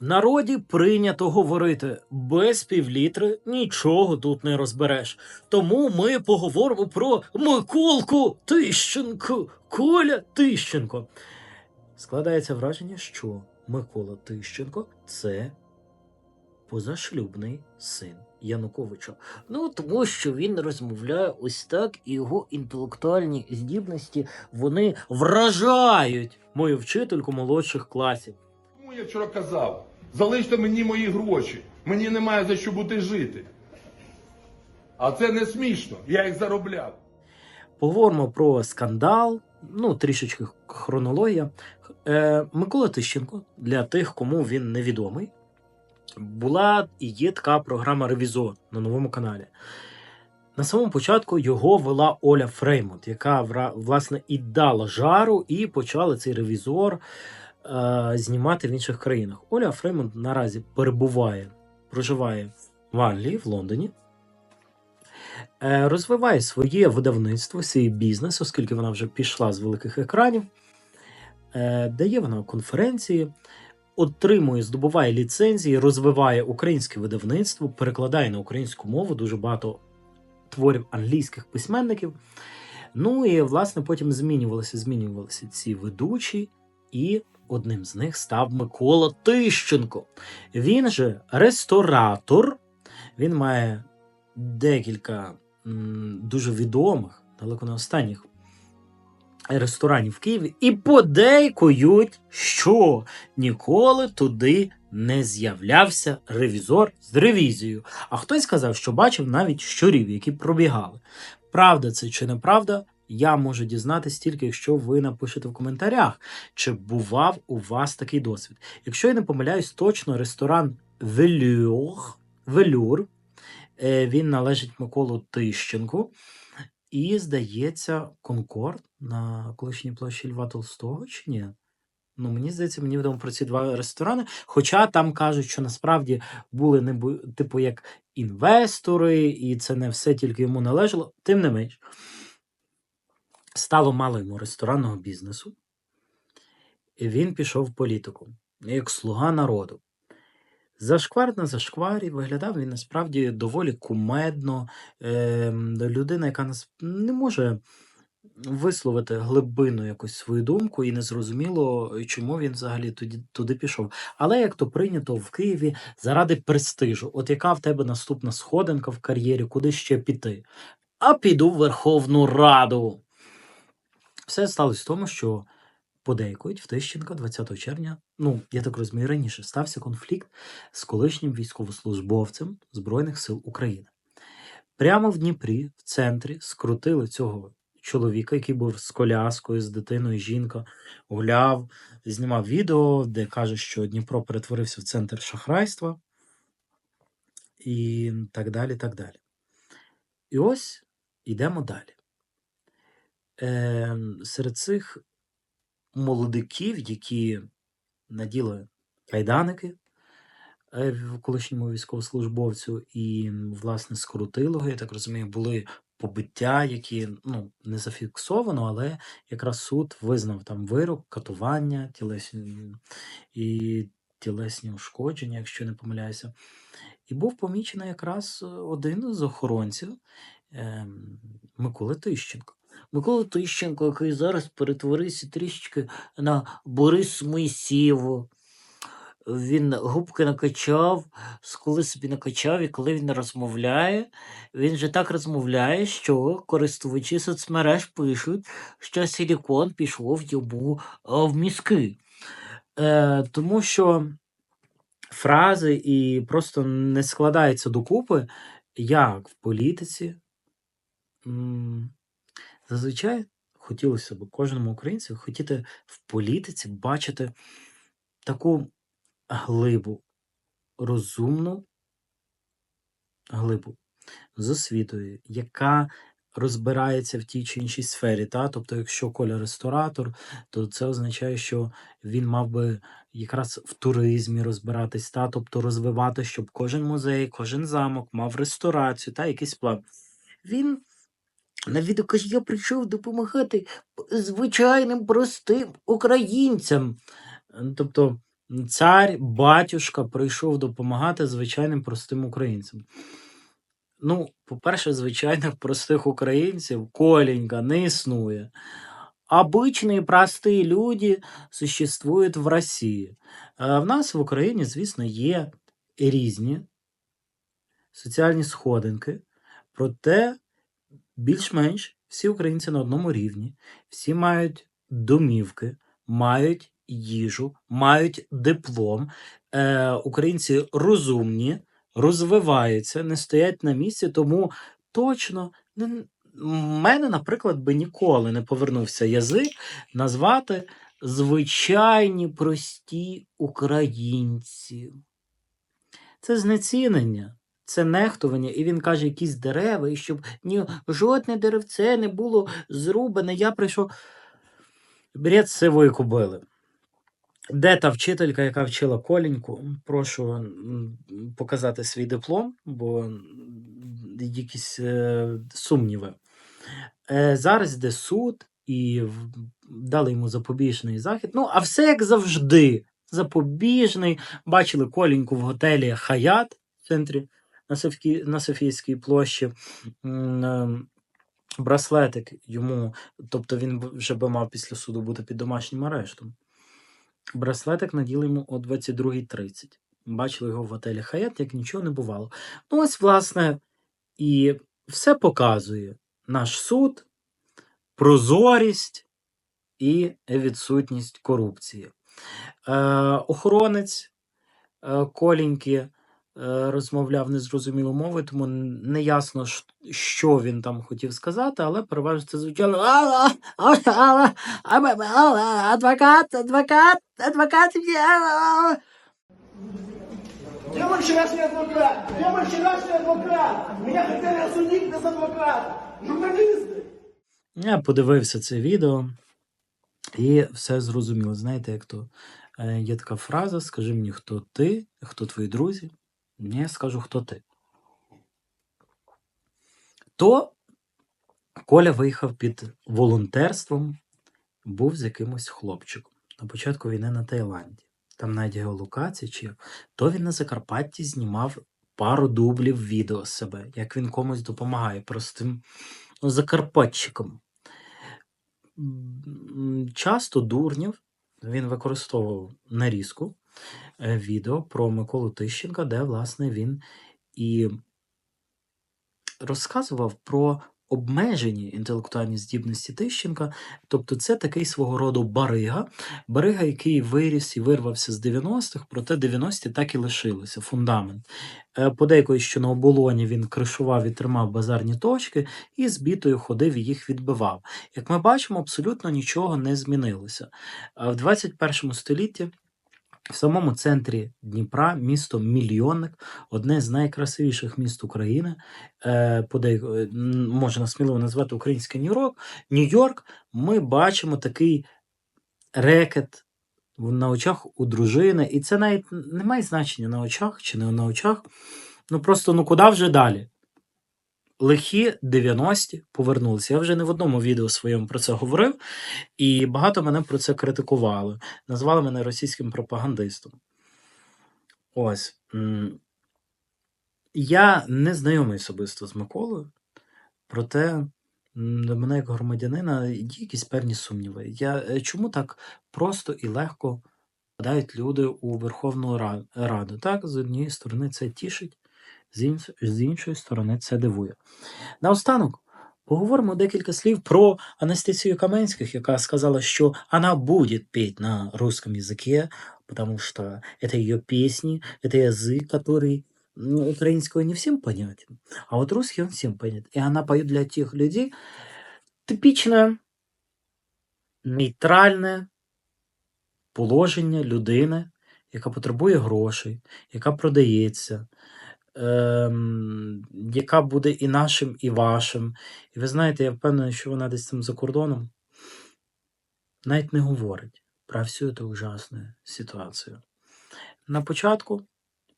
В народі прийнято говорити без півлітри нічого тут не розбереш. Тому ми поговоримо про Миколку Тищенко, Коля Тищенко. Складається враження, що Микола Тищенко це позашлюбний син Януковича. Ну, тому що він розмовляє ось так, і його інтелектуальні здібності вони вражають мою вчительку молодших класів. Я вчора казав, залиште мені мої гроші. Мені немає за що бути жити. А це не смішно. Я їх заробляв. Поговоримо про скандал, ну трішечки хронологія. Е, Микола Тищенко, для тих, кому він невідомий, була і є така програма Ревізор на новому каналі. На самому початку його вела Оля Фреймонт, яка власне і дала жару, і почали цей ревізор знімати в інших країнах. Оля Фреймонт наразі перебуває, проживає в Англії, в Лондоні. Е, розвиває своє видавництво, свій бізнес, оскільки вона вже пішла з великих екранів, Е, дає вона конференції, отримує, здобуває ліцензії, розвиває українське видавництво, перекладає на українську мову дуже багато творів англійських письменників. Ну і власне потім змінювалися, змінювалися ці ведучі, і одним з них став Микола Тищенко. Він же ресторатор, він має декілька дуже відомих, далеко не останніх ресторанів в Києві, і подейкують, що ніколи туди не з'являвся ревізор з ревізією. А хтось сказав, що бачив навіть щурів, які пробігали. Правда це чи неправда? Я можу дізнатися тільки, якщо ви напишете в коментарях, чи бував у вас такий досвід. Якщо я не помиляюсь, точно ресторан Велюр, Велюр е, він належить Миколу Тищенку. І, здається, Конкорд на колишній площі Льва Толстого чи ні? Ну, мені здається, мені відомо про ці два ресторани. Хоча там кажуть, що насправді були не типу як інвестори, і це не все тільки йому належало. Тим не менш, стало мало йому ресторанного бізнесу, і він пішов в політику як слуга народу. Зашквар на зашкварі виглядав він насправді доволі кумедно. Е, людина, яка нас не може висловити глибину якусь свою думку, і не зрозуміло, чому він взагалі туди, туди пішов. Але як то прийнято в Києві заради престижу, от яка в тебе наступна сходинка в кар'єрі, куди ще піти? А піду в Верховну Раду. Все сталося в тому, що подейкують в Тищенка 20 червня, ну, я так розумію, раніше стався конфлікт з колишнім військовослужбовцем Збройних сил України. Прямо в Дніпрі, в центрі, скрутили цього чоловіка, який був з коляскою, з дитиною, жінка, гуляв, знімав відео, де каже, що Дніпро перетворився в центр шахрайства і так далі. так далі. І ось йдемо далі. Е, серед цих молодиків, які наділи кайданики е, в колишньому військовослужбовцю і, власне, скрутили його, я так розумію, були побиття, які ну, не зафіксовано, але якраз суд визнав там вирок, катування, тілесні і тілесні ушкодження, якщо не помиляюся. І був помічений якраз е, один з охоронців ем, Миколи Тищенко. Микола Тищенко, який зараз перетворився трішечки на Борис Моїсєву. Він губки накачав, коли собі накачав, і коли він розмовляє, він же так розмовляє, що користувачі соцмереж пишуть, що силікон пішов йому в мізки. Е, тому що фрази і просто не складаються докупи, як в політиці. Зазвичай хотілося б кожному українцю хотіти в політиці бачити таку глибу, розумну глибу з освітою, яка розбирається в тій чи іншій сфері. Та? Тобто, якщо Коля ресторатор, то це означає, що він мав би якраз в туризмі розбиратись, та? тобто розвивати, щоб кожен музей, кожен замок мав ресторацію та якийсь план. Він на відео каже, я прийшов допомагати звичайним простим українцям. Е, Тобто цар, батюшка прийшов допомагати звичайним простим українцям. Ну, по-перше, звичайних простих українців Коленька не існує. Обычные простые люди существують в Росії. Е, В нас в Україні, звісно, є різні соціальні сходинки, проте більш-менш всі українці на одному рівні, всі мають домівки, мають їжу, мають диплом. Е, українці розумні, розвиваються, не стоять на місці, тому точно не, мене, наприклад, би ніколи не повернувся язик назвати звичайні прості українці. Це знецінення, це нехтування, і він каже, якісь дерева, і щоб ні, жодне деревце не було зрубане. Я прийшов. Бред сивої кобили. Де та вчителька, яка вчила Коліньку? Прошу показати свій диплом, бо якісь е, сумніви. Е, зараз йде суд і дали йому запобіжний захід. Ну, а все як завжди. Запобіжний. Бачили Коліньку в готелі Хаят в центрі на, Софійській площі. Е, Браслетик йому, тобто він вже би мав після суду бути під домашнім арештом. Браслетик наділи йому о 22.30. Бачили його в готелі Хаят, як нічого не бувало. Ну, ось, власне, і все показує наш суд, прозорість і відсутність корупції. Е, охоронець е, Коліньки розмовляв незрозумілою мовою, тому не ясно, що він там хотів сказати, але переважно це звучало «Алло, алло, алло, алло, алло, адвокат, адвокат, адвокат, алло». Где мой вчерашний адвокат? Где мой вчерашний адвокат? Меня хотели осудить без адвоката. Журналисты. Я подивився це відео і все зрозуміло. Знаєте, як то е, є така фраза: скажи мені, хто ти, хто твої друзі. Ні, я скажу, хто ти. То Коля виїхав під волонтерством, був з якимось хлопчиком на початку війни на Таїланді. Там навіть геолокація, чи то він на Закарпатті знімав пару дублів відео себе, як він комусь допомагає простим ну, закарпатчикам. Часто дурнів він використовував нарізку відео про Миколу Тищенка, де, власне, він і розказував про обмежені інтелектуальні здібності Тищенка. Тобто, це такий свого роду барига, барига, який виріс і вирвався з 90-х, проте 90-ті так і лишилися, фундамент. Е, Подейкують, що на оболоні він кришував і тримав базарні точки, і з бітою ходив і їх відбивав. Як ми бачимо, абсолютно нічого не змінилося. В 21 столітті в самому центрі Дніпра місто Мільйонник, одне з найкрасивіших міст України. Е, подей- е, можна сміливо назвати український Нью-Йорк. Нью-Йорк. Ми бачимо такий рекет на очах у дружини, і це навіть не має значення на очах чи не на очах. Ну просто ну куди вже далі? Лихі 90-ті повернулися. Я вже не в одному відео своєму про це говорив, і багато мене про це критикували. Назвали мене російським пропагандистом. Ось. Я не знайомий особисто з Миколою, проте до мене як громадянина є якісь певні сумніви. Я, е, чому так просто і легко подають люди у Верховну Раду? Так, з однієї сторони це тішить, з, інш... з іншої сторони це дивує. Наостанок поговоримо декілька слів про Анастасію Каменських, яка сказала, що вона буде петь на русском языке, потому что это ее песни, это язык, который ну, украинского не всем понятен, а вот русский он всем понятен. И она поет для тех людей типичне, нейтральне положення людини, яка потребує грошей, яка продається, ем, яка буде і нашим, і вашим. І ви знаєте, я впевнений, що вона десь там за кордоном навіть не говорить про всю цю ужасну ситуацію. На початку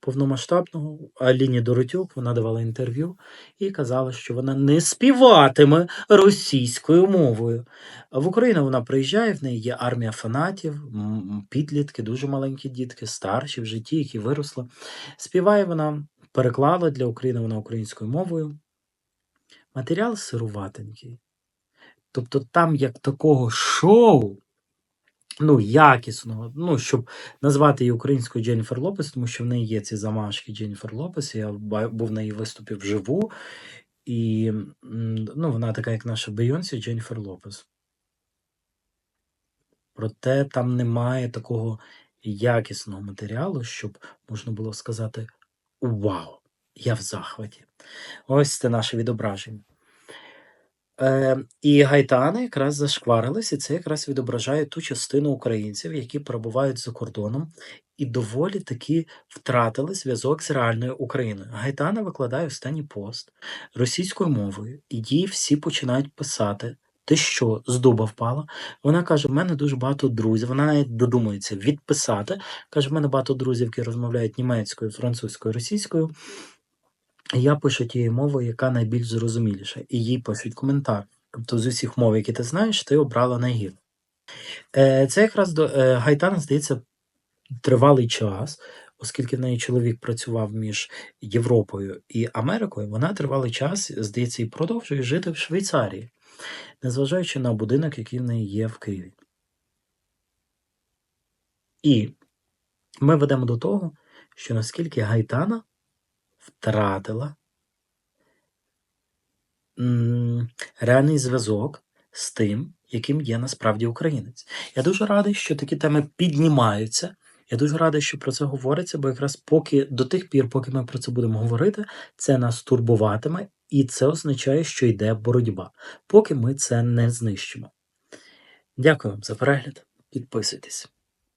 повномасштабного Аліні Доротюк вона давала інтерв'ю і казала, що вона не співатиме російською мовою. В Україну вона приїжджає, в неї є армія фанатів, підлітки, дуже маленькі дітки, старші в житті, які виросли. Співає вона, переклала для України вона українською мовою. Матеріал сируватенький. Тобто там як такого шоу, ну, якісного, ну, щоб назвати її українською Дженніфер Лопес, тому що в неї є ці замашки Дженніфер Лопес. Я був на її виступі вживу, і ну, вона така, як наша Бейонсі, Дженніфер Лопес. Проте там немає такого якісного матеріалу, щоб можна було сказати: Вау! Я в захваті. Ось це наше відображення. Е, і Гайтани якраз зашкварились, і це якраз відображає ту частину українців, які перебувають за кордоном і доволі таки втратили зв'язок з реальною Україною. Гайтана викладає останній пост російською мовою, і їй всі починають писати. Ти що, з дуба впала? Вона каже: в мене дуже багато друзів. Вона навіть додумується відписати. Каже, в мене багато друзів, які розмовляють німецькою, французькою, російською. Я пишу тією мовою, яка найбільш зрозуміліша, і їй пишуть коментар. Тобто з усіх мов, які ти знаєш, ти обрала найгіршу. Е, це якраз до е, Гайтана, здається, тривалий час, оскільки в неї чоловік працював між Європою і Америкою, вона тривалий час, здається, і продовжує жити в Швейцарії, незважаючи на будинок, який в неї є в Києві. І ми ведемо до того, що наскільки Гайтана втратила реальний зв'язок з тим, яким є насправді українець. Я дуже радий, що такі теми піднімаються. Я дуже радий, що про це говориться, бо якраз поки до тих пір, поки ми про це будемо говорити, це нас турбуватиме, і це означає, що йде боротьба, поки ми це не знищимо. Дякую вам за перегляд. Підписуйтесь.